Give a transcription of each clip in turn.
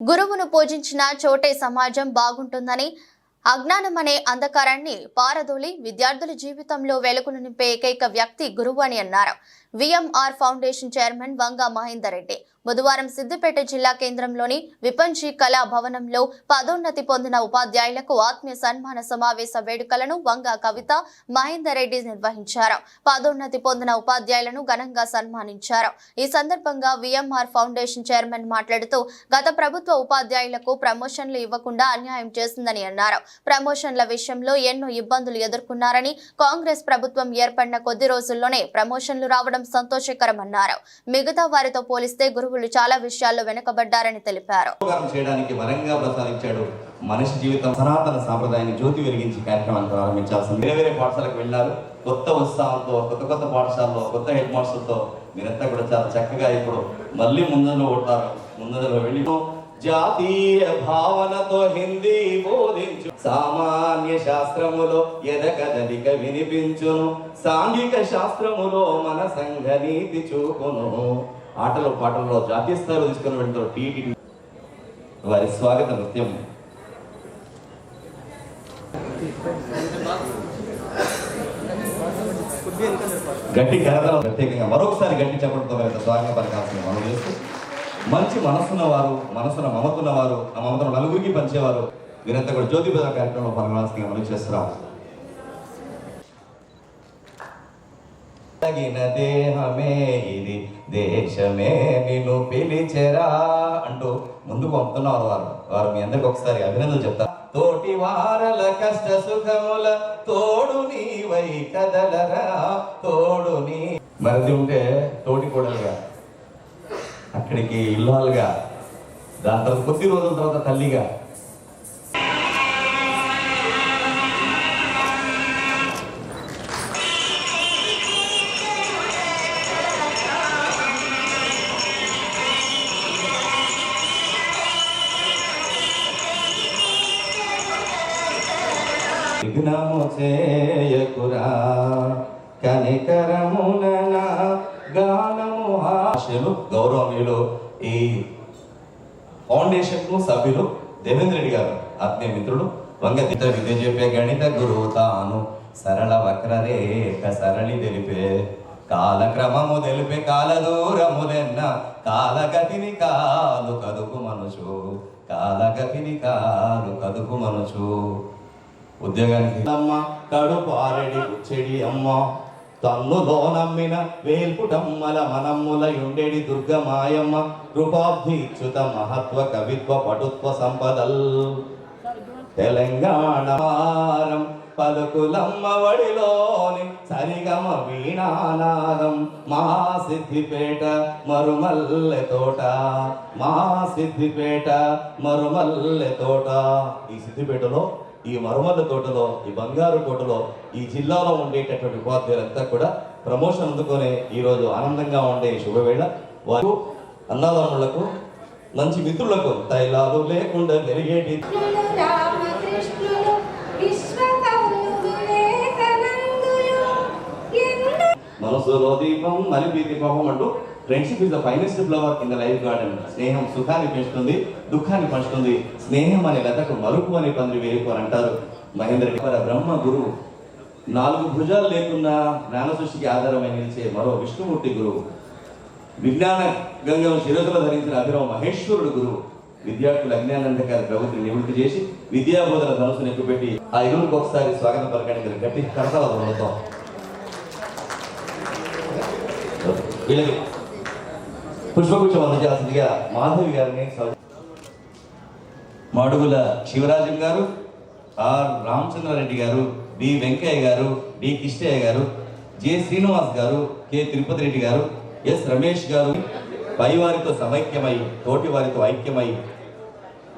గురువును పూజించిన చోటే సమాజం బాగుంటుందని అజ్ఞానం అనే అంధకారాన్ని పారదోలి విద్యార్థుల జీవితంలో వెలుగును నింపే ఏకైక వ్యక్తి గురువు అని అన్నారు. VMR foundation chairman Vanga Mahender Reddy. బుధవారం సిద్దిపేట జిల్లా కేంద్రంలోని విపంచి కళా భవనంలో పదోన్నతి పొందిన ఉపాధ్యాయులకు ఆత్మీయ సన్మాన సమావేశ వేడుకలను వంగా కవిత మహేందర్ రెడ్డి నిర్వహించారు. పదోన్నతి పొందిన ఉపాధ్యాయులను ఘనంగా సన్మానించారు. ఈ సందర్భంగా విఎంఆర్ ఫౌండేషన్ చైర్మన్ మాట్లాడుతూ గత ప్రభుత్వ ఉపాధ్యాయులకు ప్రమోషన్లు ఇవ్వకుండా అన్యాయం చేసిందని అన్నారు. ప్రమోషన్ల విషయంలో ఎన్నో ఇబ్బందులు ఎదుర్కొన్నారని కాంగ్రెస్ ప్రభుత్వం ఏర్పడిన కొద్ది రోజుల్లోనే ప్రమోషన్లు రావడం సంతోషకరమన్నారు. మిగతా వారితో పోలిస్తే గురువులు చాలా విషయాల్లో వెనుకబడ్డారని తెలిపారు. చేయడానికి వరంగా ప్రసాదించాడు మనిషి జీవితం. సనాతన సాంప్రదాయాన్ని జ్యోతి వెలిగించి కార్యక్రమాన్ని ప్రారంభించాల్సింది. వేరే వేరే పాఠశాలకు వెళ్ళారు. కొత్త ఉత్సాహంతో కొత్త కొత్త పాఠశాలలో కొత్త హెడ్ మాస్టర్తో మీరంతా కూడా చాలా చక్కగా ఇప్పుడు మళ్ళీ ముందరలో ఉంటారు ముందరలో వెళ్ళి జాతీయ భావనతో హిందీ బోధించు. సామాన్య శాస్త్రములో ఎదకదలిక వినిపించును. సాంఘిక శాస్త్రములో మన సంఘ నీతి చూపును. ఆటలు పాటల్లో జాతీయ స్థాయిలో తీసుకుని వెళ్తారు టీటీడీ వారి స్వాగత నృత్యం. గట్టి కరతలో ప్రత్యేకంగా మరొకసారి గట్టి చెప్పడంతో మరింత స్వాగతం పలకాల్సిన మనం చేస్తూ మంచి మనసున్న వారు మనసున మమతున్న వారు ఆ మమతను నలుగురికి పంచేవారు. వీరంతా కూడా జ్యోతి ప్రజా కార్యక్రమంలో పాల్గొనాల్సిందిగా మనం చేస్తున్నాం. తగిన దేహమే ఇది దేశమే నిన్ను పిలిచెరా అంటూ ముందుకు పంపుతున్నారు వారు. వారు మీ అందరికి ఒకసారి అభినందనలు చెప్తా. తోటి వారల కష్ట సుఖముల తోడు నీవై కదలరా తోడు నీ మరిది ఉంటే తోటి కూడలుగా. అక్కడికి ఇల్లాలుగా దాని తర్వాత కొద్ది రోజుల తర్వాత తల్లిగా. విఘ్నము చేయకురా కనికరమున ఈ ఫౌండేషన్కు సభ్యులు దేవేంద్ర రెడ్డి గారు ఆత్మీయ మిత్రుడు వంగతిత విద్య చెప్పే గణిత గురువు తాను సరళ వక్రరేఖ సరళి తెలిపే. కాలక్రమము తెలిపే కాలదూరములెన్న కాలగతిని కాలు కదుపు మనుషు కాలగతిని కాలు కదుపు మనుషు ఉద్యోగానికి అమ్మ కడుపు ఆరడి చెడి అమ్మ. తన్నులో నమ్మిన వేల్పుటమ్మల మనమ్ములయుండెడి దుర్గమాయమ్మ కృపాబ్ధిచ్యుత మహత్వ కవిత్వ పటుత్వ సంపదల్. తెలంగాణ వారం పలుకులమ్మ వడిలోని సరిగమ వీణానాదం. మా సిద్ధిపేట మరుమల్లె తోట. మా సిద్ధిపేట మరుమల్లె తోట. ఈ సిద్ధిపేటలో ఈ మరుమల్ల తోటలో ఈ బంగారు కోటలో ఈ జిల్లాలో ఉండేటటువంటి ఉపాధ్యాయులంతా కూడా ప్రమోషన్ అందుకొని ఈరోజు ఆనందంగా ఉండే శుభవేళ. వారు అన్నదమ్ములకు మంచి మిత్రులకు తైలాలు లేకుండా మెరిగేటి. ఎందరో మనసులో దీపం మలిపి దీపం అంటూ friendship is the finest flower in the life garden స్నేహం సుఖాన్ని పెంచుతుంది దుఃఖాన్ని పంచుతుంది. స్నేహం అనే లతకు మరుపు అనే పంది వేరుకోరు అంటారు. మహేంద్ర బ్రహ్మ గురువు నాలుగు భుజాలు లేకున్నా జ్ఞాన సృష్టికి ఆధారమై నిలిచే మరో విష్ణుమూర్తి గురువు విజ్ఞాన గంగం శిరసులో ధరించిన అభిరవ మహేశ్వరుడు గురువు విద్యార్థులు అజ్ఞానందకారి ప్రవృత్తిని నివృత్తి చేసి విద్యాబోధన ధనుసును ఎక్కుపెట్టి ఆ ఇరువురికి ఒకసారి స్వాగతం పలకండి గట్టి కడతల మొత్తం వీళ్ళకి పుష్పగుచ్చం అందజేస్తుందిగా మాధవి గారిని మాడుగుల శివరాజం గారు ఆర్ రామచంద్రారెడ్డి గారు బి వెంకయ్య గారు డి కిష్టయ్య గారు జె శ్రీనివాస్ గారు కె తిరుపతి రెడ్డి గారు ఎస్ రమేష్ గారు పై వారితో సమైక్యమై తోటి వారితో ఐక్యమై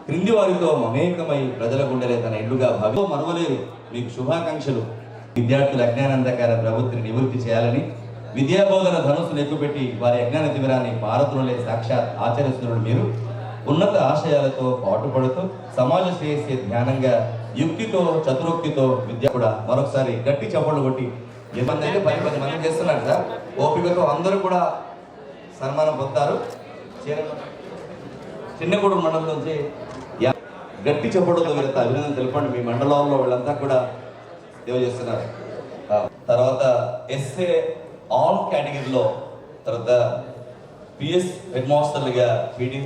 క్రింది వారితో మమేకమై ప్రజల గుండెలే తన ఇల్లుగా భావి మరవలేరు. మీకు శుభాకాంక్షలు. విద్యార్థుల అజ్ఞానందకర ప్రవృత్తిని నివృత్తి చేయాలని విద్యాబోధన ధనుసును ఎక్కుపెట్టి వారి అజ్ఞాన తిమిరాన్ని భారత్లోనే సాక్షాత్ ఆచరిస్తున్న మీరు ఉన్నత ఆశయాలతో పాటుపడుతూ సమాజ శ్రేయస్సే ధ్యానంగా యుక్తితో చతురోక్తితో విద్య కూడా మరొకసారి గట్టి చప్పట్లు కొట్టి ఇబ్బంది అయితే పది పది మంది చేస్తున్నారు సార్. ఓపికతో అందరూ కూడా సన్మానం పొందుతారు. చిన్నగూడు మండలం నుంచి గట్టి చెప్పడంతో వీళ్ళంత అభినందన తెలపండి. మీ మండలంలో వీళ్ళంతా కూడా సేవ చేస్తున్నారు తర్వాత ఎస్ఏ ఆల్ కేటగిరీలో తర్వాత పిఎస్ హెడ్ మాస్టర్లుగా పీడి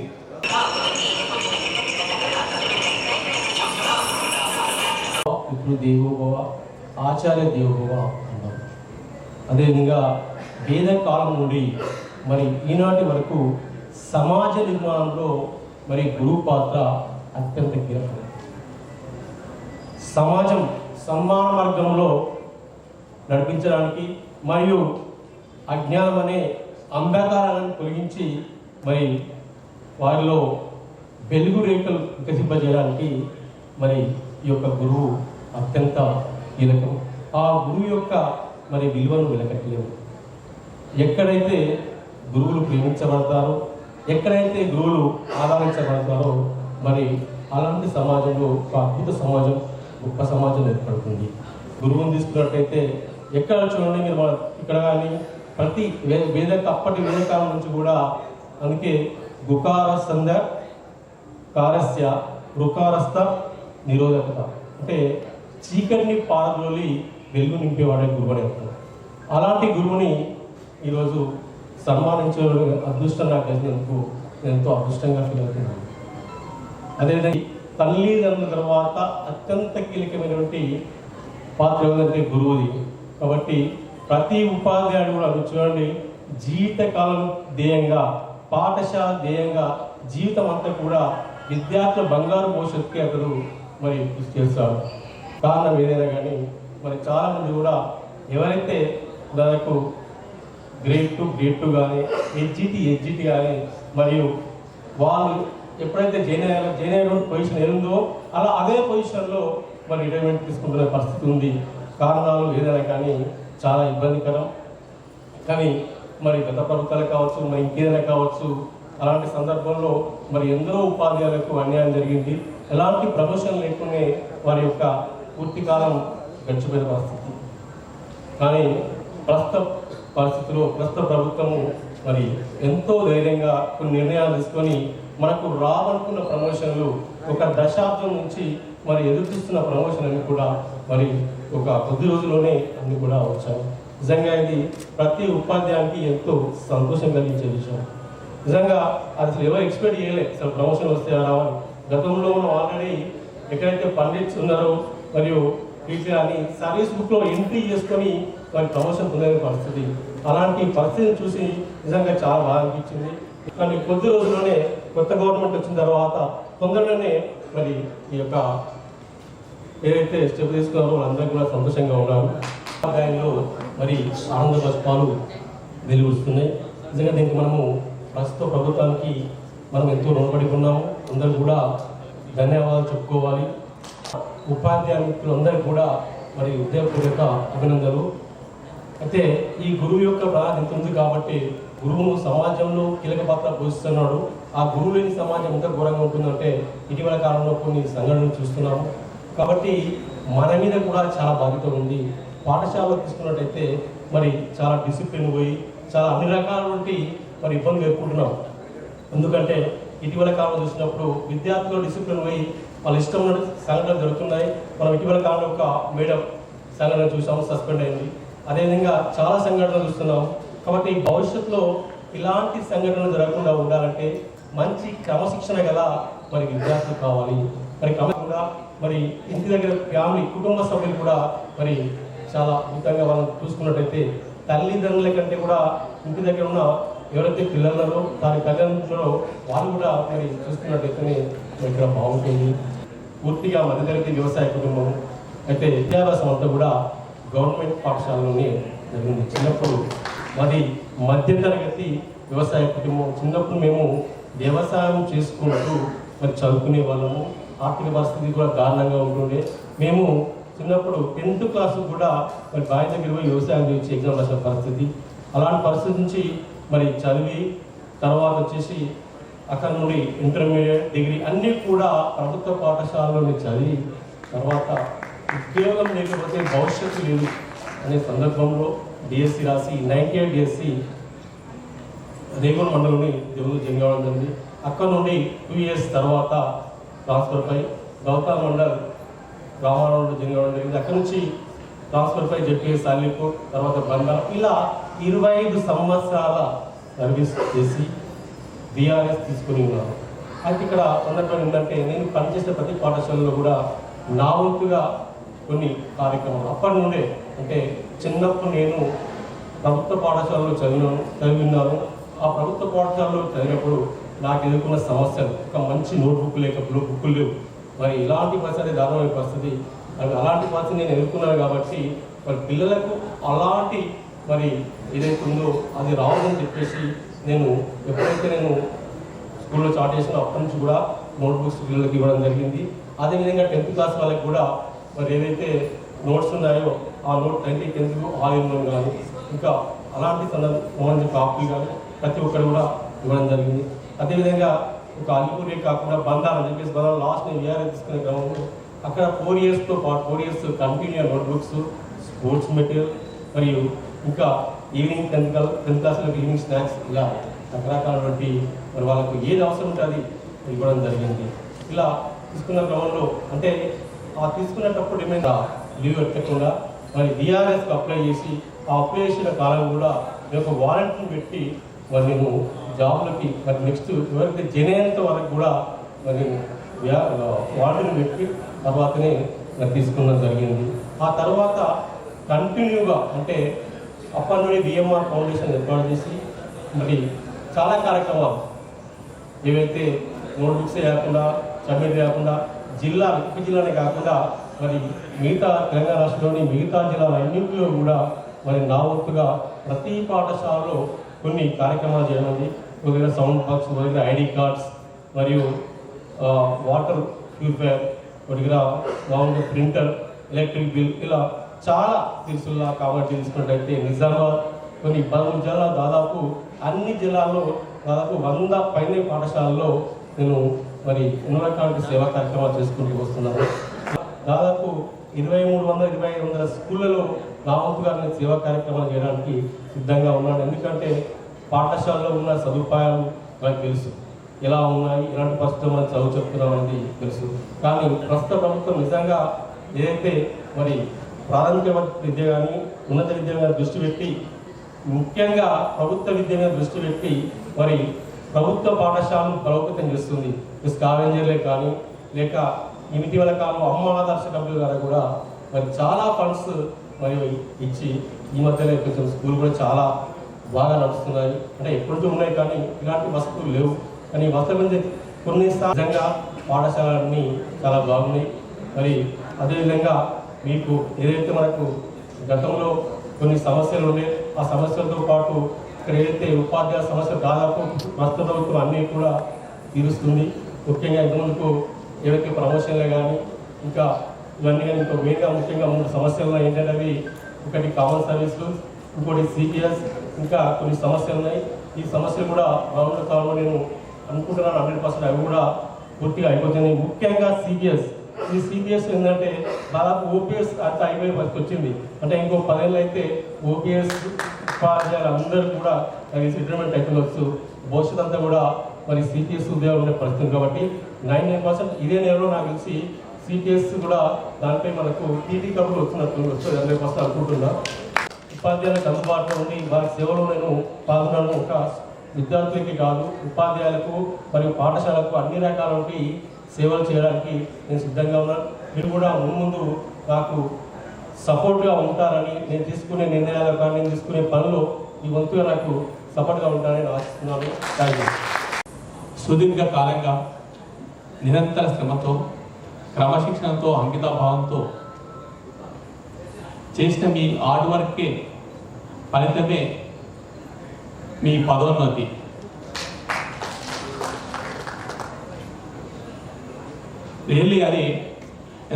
ఇప్పుడు దేవోభవ ఆచార్య దేవోభవ అన్నారు అదేవిధంగా వేద కాలం నుండి మరి ఈనాటి వరకు సమాజ నిర్మాణంలో మరి గురువు పాత్ర అత్యంత కీలకం. సమాజం సన్మాన మార్గంలో నడిపించడానికి మరియు అజ్ఞానం అనే అంధకారాలను తొలగించి మరి వారిలో వెలుగు రేఖలు వికసింపజేయడానికి మరి ఈ యొక్క గురువు అత్యంత కీలకం. ఆ గురువు యొక్క మరి విలువను వెలకట్టలేము. ఎక్కడైతే గురువులు ప్రేమించబడతారో ఎక్కడైతే గురువులు ఆదరించబడతారో మరి అలాంటి సమాజంలో ఒక అద్భుత సమాజం గొప్ప సమాజం ఏర్పడుతుంది. గురువుని తీసుకున్నట్టయితే ఎక్కడ చూడండి మీరు ఇక్కడ కానీ ప్రతి వేదక అప్పటి వేదకాలం నుంచి కూడా అందుకే గుకార సంధ్య కారస్య రుకారస్థ నిరోధకత. అంటే చీకటిని పారదోలి వెలుగు నింపేవాడే గురువు అవుతాడు అర్థం అలాంటి గురువుని ఈరోజు సన్మానించే అదృష్టం నాకు కలిసినందుకు ఎంతో అదృష్టంగా ఫీల్ అవుతున్నాను అదేవిధంగా తల్లిదండ్రుల తర్వాత అత్యంత కీలకమైనటువంటి పాత్ర ఏదంటే గురువుది కాబట్టి ప్రతి ఉపాధ్యాయుడు కూడా అది చూడండి జీవితకాలం ధ్యేయంగా పాఠశాల ధ్యేయంగా జీవితం అంతా కూడా విద్యార్థుల బంగారు భవిష్యత్తుకి అతను మరి కృషి చేస్తాడు. కారణం ఏదైనా కానీ మరి చాలామంది కూడా ఎవరైతే దాదాపు గ్రేడ్ టూ గ్రేడ్ టూ కానీ హెచ్జిటి హెచ్జిటి కానీ మరియు వాళ్ళు ఎప్పుడైతే జైన్ అయ్యారో జైన్ అయిన పొజిషన్ ఏముందో అలా అదే పొజిషన్లో మరి రిటైర్మెంట్ తీసుకుంటున్న పరిస్థితి ఉంది. కారణాలు ఏదైనా కానీ చాలా ఇబ్బందికరం. కానీ మరి గత ప్రభుత్వాలు కావచ్చు మరి ఇంకేదైనా కావచ్చు అలాంటి సందర్భంలో మరి ఎందరో ఉపాధ్యాయులకు అన్యాయం జరిగింది. ఎలాంటి ప్రమోషన్ లేకునే వారి యొక్క పూర్తి కాలం గడిచిపోయిన పరిస్థితి. కానీ ప్రస్తుత పరిస్థితిలో ప్రస్తుత ప్రభుత్వము మరి ఎంతో ధైర్యంగా కొన్ని నిర్ణయాలు తీసుకొని మనకు రావనుకున్న ప్రమోషన్లు ఒక దశాబ్దం నుంచి మరి ఎదురు చూస్తున్న ప్రమోషన్ అని కూడా మరి ఒక కొద్ది రోజుల్లోనే అన్ని కూడా వచ్చాయి. నిజంగా ఇది ప్రతి ఉపాధ్యాయునికి ఎంతో సంతోషం కలిగించే విషయం. నిజంగా అసలు ఎవరు ఎక్స్పెక్ట్ చేయలేదు అసలు ప్రమోషన్ వస్తే రావాలి? గతంలో మనం ఆల్రెడీ ఎక్కడైతే పండిట్స్ ఉన్నారో మరియు వీటి అని సర్వీస్ బుక్లో ఎంట్రీ చేసుకొని వారి ప్రమోషన్ పొందే పరిస్థితి. అలాంటి పరిస్థితిని చూసి నిజంగా చాలా బాగా అనిపించింది. కానీ కొద్ది రోజుల్లోనే కొత్త గవర్నమెంట్ వచ్చిన తర్వాత తొందరలోనే మరి ఈ యొక్క ఏదైతే స్టెప్ తీసుకున్నారో వాళ్ళందరూ కూడా సంతోషంగా ఉన్నారు. ఆదాయంలో మరి ఆనంద పుష్పాలు వెలువరుస్తున్నాయి నిజంగా దీనికి మనము ప్రస్తుత ప్రభుత్వానికి మనం ఎంతో రుణపడి ఉన్నాము. అందరూ కూడా ధన్యవాదాలు చెప్పుకోవాలి. ఉపాధ్యాయ కూడా మరి ఉదయపూర్వక అభినందనలు. అయితే ఈ గురువు యొక్క ప్రాధాన్యత ఉంది కాబట్టి గురువును సమాజంలో కీలక పాత్ర పోషిస్తున్నాడు. ఆ గురువు లేని సమాజం ఎంత ఘోరంగా ఉంటుందంటే ఇటీవల కాలంలో కొన్ని సంఘటనలు చూస్తున్నాము. కాబట్టి మన మీద కూడా చాలా బాధ్యత ఉంది పాఠశాలలో తీసుకున్నట్టయితే మరి చాలా డిసిప్లిన్ పోయి చాలా అన్ని రకాలటువంటి మరి ఇబ్బందులు ఎదుర్కొంటున్నాం ఎందుకంటే ఇటీవల కాలంలో చూసినప్పుడు విద్యార్థులు డిసిప్లిన్ పోయి వాళ్ళ ఇష్టం ఉన్న సంఘటనలు జరుగుతున్నాయి. మనం ఇటీవల కాలంలో ఒక మేడం సంఘటన చూసాము సస్పెండ్ అయింది. అదేవిధంగా చాలా సంఘటనలు చూస్తున్నాం. కాబట్టి భవిష్యత్తులో ఇలాంటి సంఘటనలు జరగకుండా ఉండాలంటే మంచి క్రమశిక్షణ గల మరి విద్యార్థులు కావాలి. మరి కూడా మరి ఇంటి దగ్గర ఫ్యామిలీ కుటుంబ సభ్యులు కూడా మరి చాలా అద్భుతంగా వాళ్ళని చూసుకున్నట్టయితే తల్లిదండ్రుల కంటే కూడా ఇంటి దగ్గర ఉన్న ఎవరైతే పిల్లలలో దాని తల్లిదండ్రులలో వాళ్ళు కూడా మరి చూసుకున్నట్టయితేనే ఇక్కడ బాగుంటుంది. పూర్తిగా మధ్యతరగతి వ్యవసాయ కుటుంబం అయితే విద్యాభ్యాసం అంతా కూడా గవర్నమెంట్ పాఠశాలలోనే జరిగింది. చిన్నప్పుడు మాది మధ్యతరగతి వ్యవసాయ కుటుంబం. చిన్నప్పుడు మేము వ్యవసాయం చేసుకున్నట్టు మరి చదువుకునే వాళ్ళము. ఆర్థిక పరిస్థితి కూడా దారుణంగా ఉంటుండే. మేము చిన్నప్పుడు టెన్త్ క్లాస్ కూడా మరి బావి దగ్గర పోయి వ్యవసాయం చేసి ఎగ్జామ్ రాసిన పరిస్థితి. అలాంటి పరిస్థితి నుంచి మరి చదివి తర్వాత వచ్చేసి అక్కడ నుండి ఇంటర్మీడియట్ డిగ్రీ అన్నీ కూడా ప్రభుత్వ పాఠశాలలోనే చదివి తర్వాత ఉద్యోగం లేకపోతే భవిష్యత్తు లేదు అనే సందర్భంలో డిఎస్సి రాసి నైన్టీ ఎయిట్ డిఎస్సి రేగూర్ మండలంలోని దేవుడు జంగవడం జరిగింది. అక్కడ నుండి టూ ఇయర్స్ తర్వాత ట్రాన్స్ఫర్ పై గౌతమ్ మండల్ రామారావు జరగడం జరిగింది అక్కడ నుంచి ట్రాన్స్ఫర్ జెడ్పీఎస్ జెపిఎస్ తర్వాత బంగారం ఇలా ఇరవై ఐదు సంవత్సరాల సర్వీస్ చేసి బీఆర్ఎస్ తీసుకుని ఉన్నాను అయితే ఇక్కడ ఉన్నటువంటి ఏంటంటే నేను పనిచేసిన ప్రతి పాఠశాలలో కూడా నా వంతుగా కొన్ని కార్యక్రమాలు. అప్పటి నుండే అంటే చిన్నప్పుడు నేను ప్రభుత్వ పాఠశాలలో చదివినాను చదివిన్నాను ఆ ప్రభుత్వ పాఠశాలలో చదివినప్పుడు నాకు ఎదుర్కొన్న సమస్యలు. ఒక మంచి నోట్బుక్ లేక బ్లూ బుక్కులు లేవు మరి ఇలాంటి పరిస్థితి దారుణమైన పరిస్థితి. మరి అలాంటి పరిస్థితి నేను ఎదుర్కొన్నాను కాబట్టి మరి పిల్లలకు అలాంటి మరి ఏదైతే ఉందో అది రావాలని చెప్పేసి నేను ఎప్పుడైతే నేను స్కూల్లో స్టార్ట్ చేసిన అప్పటి నుంచి కూడా నోట్బుక్స్ పిల్లలకి ఇవ్వడం జరిగింది. అదేవిధంగా టెన్త్ క్లాస్ వాళ్ళకి కూడా మరి ఏదైతే నోట్స్ ఉన్నాయో ఆ నోట్ ట్వంటీ టెన్త్ ఆయిల్లో కానీ ఇంకా అలాంటి సందర్భం కాపులు కానీ ప్రతి ఒక్కరు కూడా ఇవ్వడం జరిగింది. అదేవిధంగా ఒక అల్లిపూరి కాకుండా బంధాలు అని చెప్పేసి బంధాలు లాస్ట్ నేను వీఆర్ఐ తీసుకునే క్రమంలో అక్కడ ఫోర్ ఇయర్స్తో పాటు four years continue notebooks sports material మరియు ఇంకా ఈవినింగ్ టెన్త్ క్లాస్ టెన్త్ క్లాస్లో ఈవినింగ్ స్నాక్స్ ఇలా రకరకాలటువంటి మరి వాళ్ళకు ఏది అవసరం ఉంటే అది ఇవ్వడం జరిగింది. ఇలా తీసుకున్న క్రమంలో అంటే ఆ తీసుకునేటప్పుడు ఏమైనా లీవ్ పెట్టకుండా మరి డిఆర్ఎస్కి అప్లై చేసి ఆ అప్లై చేసిన కాలం కూడా నేను ఒక వారెంట్ని పెట్టి మరి నేను జాబ్లకి మరి నెక్స్ట్ ఎవరైతే జనేంత వరకు కూడా మరి వారంటీని పెట్టి తర్వాతనే మరి తీసుకున్నది జరిగింది. ఆ తర్వాత కంటిన్యూగా అంటే అప్పటి నుండి బిఎంఆర్ ఫౌండేషన్ ఏర్పాటు చేసి మరి చాలా కార్యక్రమాలు ఏవైతే నోట్బుక్సే కాకుండా సబ్మిట్ కాకుండా జిల్లా ఉప్పు జిల్లానే కాకుండా మరి మిగతా తెలంగాణ రాష్ట్రంలోని మిగతా జిల్లాలన్నింటిలో కూడా మరి నా వంతుగా ప్రతి పాఠశాలలో కొన్ని కార్యక్రమాలు చేయనుంది ఒక సౌండ్ బాక్స్ ఒక ఐడి కార్డ్స్ మరియు వాటర్ ప్యూరిఫైర్ ఒక దగ్గర ప్రింటర్ ఎలక్ట్రిక్ బిల్ ఇలా చాలా సిరిసిల్ల కాబట్టి తీసుకున్నట్టయితే నిజామాబాద్ కొన్ని పదమూడు జిల్లా దాదాపు అన్ని జిల్లాల్లో దాదాపు వంద పైన పాఠశాలల్లో నేను మరి ఉన్నకానికి సేవా కార్యక్రమాలు చేసుకుంటూ వస్తున్నాను. దాదాపు ఇరవై మూడు వందల ఇరవై ఐదు వందల స్కూళ్ళలో నా వంతుగా నేను సేవా కార్యక్రమాలు చేయడానికి సిద్ధంగా ఉన్నాను. ఎందుకంటే పాఠశాలలో ఉన్న సదుపాయాలు మనకు తెలుసు. ఎలా ఉన్నాయి ఎలాంటి పరిస్థితులు మనం చదువు చెప్తున్నాం తెలుసు. కానీ ప్రస్తుత ప్రభుత్వం నిజంగా ఏదైతే మరి ప్రాథమిక విద్య కానీ ఉన్నత విద్య మీద దృష్టి పెట్టి ముఖ్యంగా ప్రభుత్వ విద్య మీద దృష్టి పెట్టి మరి ప్రభుత్వ పాఠశాలను బలోపేతం చేస్తుంది. స్కావెంజర్లే కానీ లేక ఇటీవల కాలం అమ్మ ఆదర్శ కంపెనీ ద్వారా కూడా మరి చాలా ఫండ్స్ మరి ఇచ్చి ఈ మధ్యలో కొంచెం స్కూల్ కూడా చాలా బాగా నడుస్తున్నాయి. అంటే ఎప్పటికీ ఉన్నాయి కానీ ఇలాంటి వస్తువులు లేవు. కానీ వస్తువులు కొన్ని సహజంగా పాఠశాలన్నీ చాలా బాగున్నాయి. మరి అదేవిధంగా మీకు ఏదైతే మనకు గతంలో కొన్ని సమస్యలు ఉన్నాయి ఆ సమస్యలతో పాటు ఇక్కడ ఏదైతే ఉపాధ్యాయ సమస్య దాదాపు ప్రస్తుత ప్రభుత్వం అన్నీ కూడా తీరుస్తుంది. ముఖ్యంగా ఇంతకుముందుకు ఏవైతే ప్రమోషన్లే కానీ ఇంకా ఇవన్నీ కానీ ఇంకా మెయిన్గా ముఖ్యంగా మూడు సమస్యలు ఏంటంటే అవి ఒకటి కామన్ సర్వీసులు ఇంకోటి సిపిఎస్ ఇంకా కొన్ని సమస్యలు ఉన్నాయి. ఈ సమస్యలు కూడా గవర్నమెంట్ కావాలో నేను అనుకుంటున్నాను. హండ్రెడ్ పర్సెంట్ అవి కూడా పూర్తిగా అయిపోతున్నాయి. ముఖ్యంగా సిబిఎస్. ఈ సిబిఎస్ ఏంటంటే దాదాపు ఓపీఎస్ అంత అయిపోయే పరిస్థితి వచ్చింది. అంటే ఇంకో పదేళ్ళు అయితే ఓపీఎస్ ఉపాధ్యాయులు అందరూ కూడా రిటైర్మెంట్ అయిపోవచ్చు భవిష్యత్ అంతా కూడా మరి సిపిఎస్ ఉద్యోగం ఉండే పరిస్థితి కాబట్టి నైన్ నైన్ పర్సెంట్ ఇదే నెలలో నాకు తెలిసి సిపిఎస్ కూడా దానిపై మనకు టీటీ కబుర్లు వస్తున్నట్టు వస్తుంది. హండ్రెడ్ పర్సెంట్ అనుకుంటున్నా. ఉపాధ్యాయులకు అందుబాటులో ఉండి వారి సేవలో నేను పాల్గొనడం ఒక విద్యార్థులకి కాదు ఉపాధ్యాయులకు మరియు పాఠశాలకు అన్ని రకాలకి సేవలు చేయడానికి నేను సిద్ధంగా ఉన్నాను. మీరు కూడా ముందు నాకు సపోర్ట్గా ఉంటారని నేను తీసుకునే నిర్ణయాలు కానీ నేను తీసుకునే పనులు ఈ వంతుగా నాకు సపోర్ట్గా ఉంటారని ఆశిస్తున్నాను. థ్యాంక్ యూ సుదీర్ఘ కాలంగా నిరంతర శ్రమతో క్రమశిక్షణతో అంకితభావంతో చేసిన మీ హార్డ్ వర్క్కి ఫలితమే మీ పదోన్నతి. రియల్లీ అది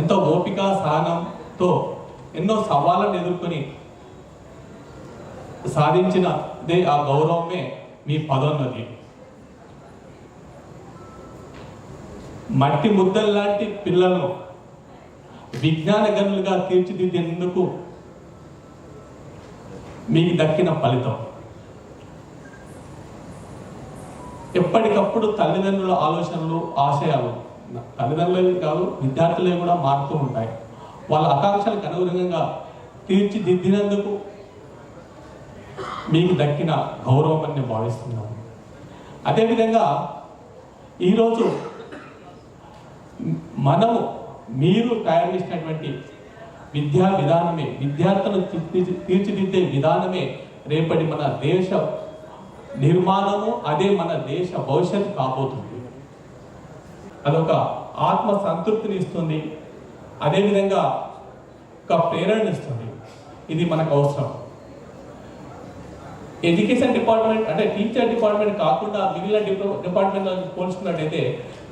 ఎంతో ఓపిక సహనంతో ఎన్నో సవాళ్ళను ఎదుర్కొని సాధించినదే ఆ గౌరవమే మీ పదోన్నతి. మట్టి ముద్దల్లాంటి పిల్లలను విజ్ఞాన గనులుగా తీర్చిదిద్దేందుకు మీకు దక్కిన ఫలితం. ఎప్పటికప్పుడు తల్లిదండ్రుల ఆలోచనలు ఆశయాలు తల్లిదండ్రులే కాదు విద్యార్థులే కూడా మారుతూ ఉంటాయి. వాళ్ళ ఆకాంక్షలకు అనుగుణంగా తీర్చిదిద్దినందుకు మీకు దక్కిన గౌరవం అని నేను భావిస్తున్నాను అదేవిధంగా ఈరోజు మనము మీరు తయారు చేసినటువంటి విద్యా విధానమే విద్యార్థులను తీర్చిదిద్దే విధానమే రేపటి మన దేశ నిర్మాణము అదే మన దేశ భవిష్యత్తు కాబోతుంది. అదొక ఆత్మ సంతృప్తిని ఇస్తుంది అదేవిధంగా ఒక ప్రేరణ ఇస్తుంది. ఇది మనకు అవసరం. ఎడ్యుకేషన్ డిపార్ట్మెంట్ అంటే టీచర్ డిపార్ట్మెంట్ కాకుండా మిగిలిన department పోల్చుకున్నట్టయితే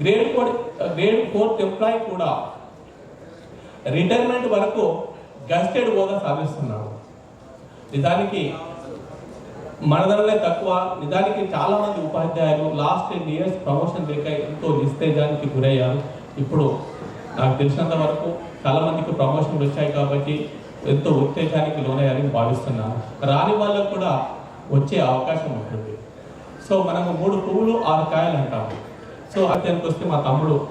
grade four grade fourth employee కూడా రిటైర్మెంట్ వరకు గస్టెడ్ హోదా సాధిస్తున్నాడు. నిజానికి ధరలే తక్కువ. నిజానికి చాలామంది ఉపాధ్యాయులు లాస్ట్ టెన్ ఇయర్స్ ప్రమోషన్ లేక ఎంతో నిస్తేజానికి గురయ్యారు. ఇప్పుడు నాకు తెలిసినంత వరకు చాలా మందికి ప్రమోషన్లు వచ్చాయి కాబట్టి ఎంతో ఉత్తేజానికి లోనయ్యారని భావిస్తున్నాను. రాని వాళ్ళకు కూడా వచ్చే అవకాశం ఉంటుంది. సో మనము మూడు పువ్వులు ఆరు కాయలు అంటాము. సో అత్యానికి వస్తే మా తమ్ముడు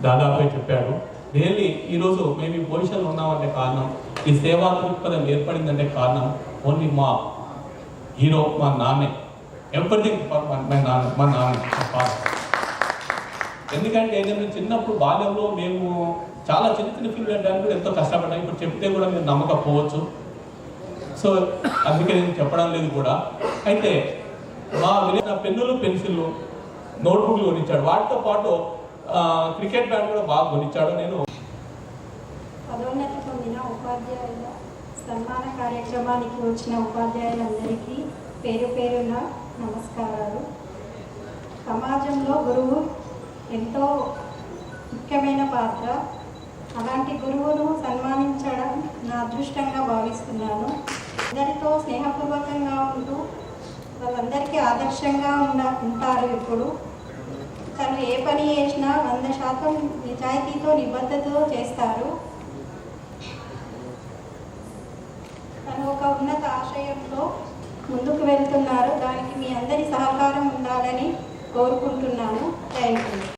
దాదాపు చెప్పాడు రియల్లీ ఈరోజు మేము ఈ పొజిషన్లో ఉన్నామంటే కారణం ఈ సేవా దృక్పథం ఏర్పడిందంటే కారణం ఓన్లీ మా హీరో మా నాన్నే. ఎవ్రీథింగ్ మై నాన్న మా నాన్న ఎందుకంటే నేను చిన్నప్పుడు బాల్యంలో మేము చాలా చిన్న చిన్న ఫిల్మ్ చేయడానికి కూడా ఎంతో కష్టపడ్డాం. ఇప్పుడు చెప్తే కూడా మీరు నమ్మకపోవచ్చు. సో అందుకే నేను చెప్పడం లేదు కూడా. అయితే మా విలేజ్ పెన్నులు పెన్సిళ్ళు నోట్బుక్లు కొనిచ్చాడు. వాటితో పాటు క్రికెట్ బ్యాట్ కూడా బాగా కొనిచ్చాడు. నేను పదోన్నతి పొందిన ఉపాధ్యాయుల సన్మాన కార్యక్రమానికి వచ్చిన ఉపాధ్యాయులందరికీ పేరు పేరున నమస్కారాలు. సమాజంలో గురువు ఎంతో ముఖ్యమైన పాత్ర. అలాంటి గురువును సన్మానించడం నా అదృష్టంగా భావిస్తున్నాను. అందరితో స్నేహపూర్వకంగా ఉంటూ వాళ్ళందరికీ ఆదర్శంగా ఉన్న ఉంటారు ఇప్పుడు. తను ఏ పని చేసినా వంద శాతం నిజాయితీతో నిబద్ధతతో చేస్తారు. తను ఒక ఉన్నత ఆశయంతో ముందుకు వెళ్తున్నారు. దానికి మీ అందరి సహకారం ఉండాలని కోరుకుంటున్నాను. Thank you